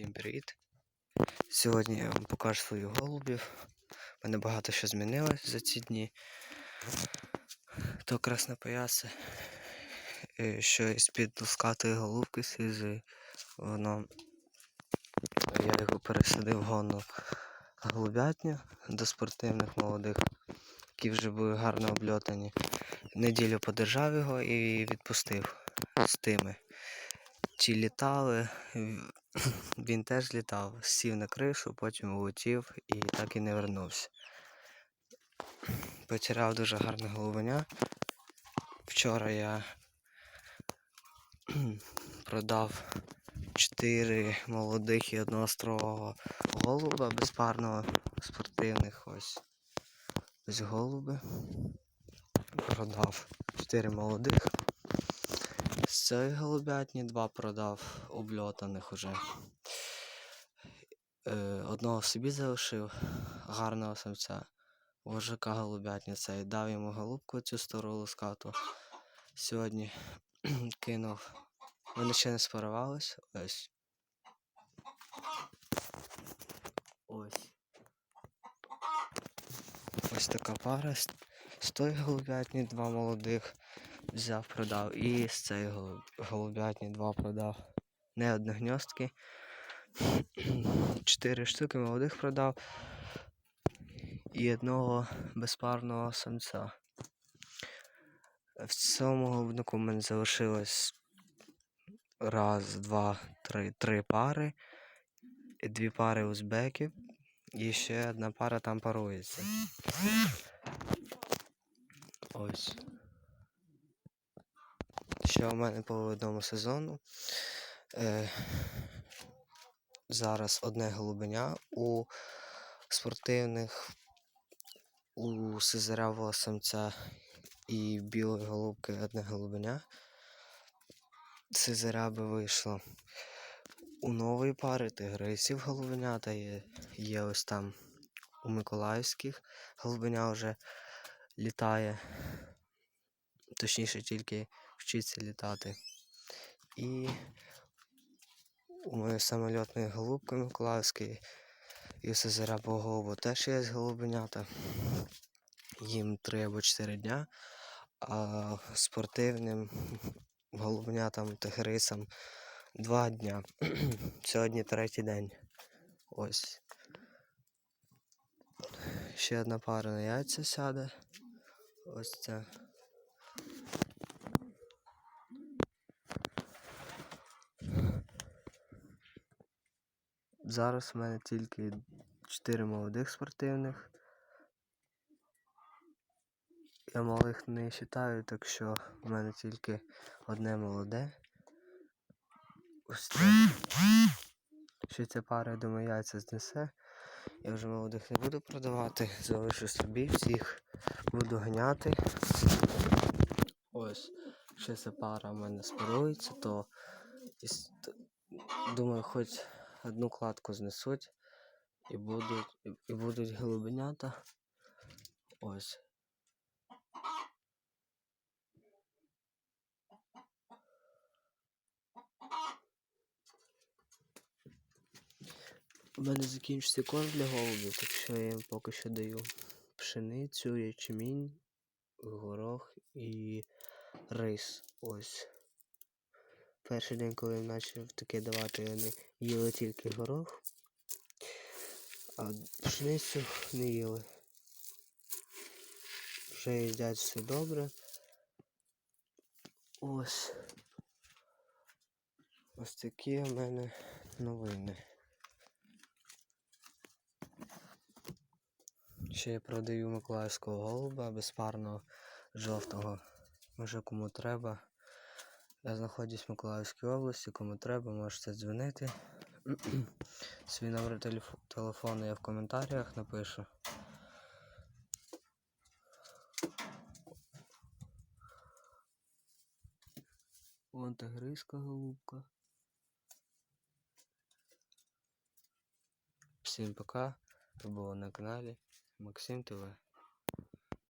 Всім привіт! Сьогодні я вам покажу свою голубів. У мене багато що змінилось за ці дні. То краснопоясе, е, що із-під лускатої голубки сизої, воно я його пересадив в гонну голубятню до спортивних молодих, які вже були гарно обльотані. Неділю подержав його і відпустив з тими. Ті літали, він теж літав, сів на кришу, потім улетів і так і не вернувся. Потеряв дуже гарне голубеня. Вчора я продав 4 молодих і одного строгого голуба безпарного спортивних. Ось. Ось голуби. Продав 4 молодих. З голубятні два продав обльотаних уже. Е, одного собі залишив, гарного самця. Вожака голубятня цей дав йому голубку цю стару лускату. Сьогодні кинув. Вони ще не спарувались. Ось. Ось. Ось така пара. З тої голубятні два молодих взяв, продав. І з цієї голубятні два продав. Не одногньостки. Чотири штуки молодих продав. І одного безпарного самця. В цьому голубнику в мене залишилось раз, два, три, три пари. Дві пари узбеків. І ще одна пара там парується. Ось. Ще у мене по одному сезону. Е, зараз одне голубеня у спортивних, у сизарявого самця і білої голубки одне голубеня. Сизаряби вийшло. У нової пари тигрисів голубенята є, є ось там у Миколаївських голубеня вже літає. Точніше тільки вчиться літати. І у моєї самольотної голубки Миколаївської і Сизарябого голубу теж є голубенята. Їм 3 або 4 дня, а спортивним голубенятам тигрисам 2 дня. Сьогодні третій день. Ось. Ще одна пара на яйця сяде. Ось це. Зараз в мене тільки 4 молодих спортивних. Я малих не вважаю, так що в мене тільки одне молоде. Ось це. Ще ця пара, я думаю, яйця знесе. Я вже молодих не буду продавати, залишу собі всіх, буду ганяти. Ось, ще ця пара в мене спарується, то думаю, хоч одну кладку знесуть і будуть, і- будуть голубенята. Ось. У мене закінчився корм для голубів, так що я їм поки що даю пшеницю, ячмінь, горох і рис. Ось. Перший день, коли я почав таке давати, вони їли тільки горох, а пшеницю не їли. Вже їдять все добре. Ось. Ось такі у мене новини. Ще я продаю миколаївського голуба безпарного жовтого. Може кому треба. Я знаходжусь в Миколаївській області, кому треба, можете дзвонити. Свій номер телеф- телефону я в коментарях напишу. Вон тигриська голубка. Всім пока. Ви були на каналі Максим ТВ.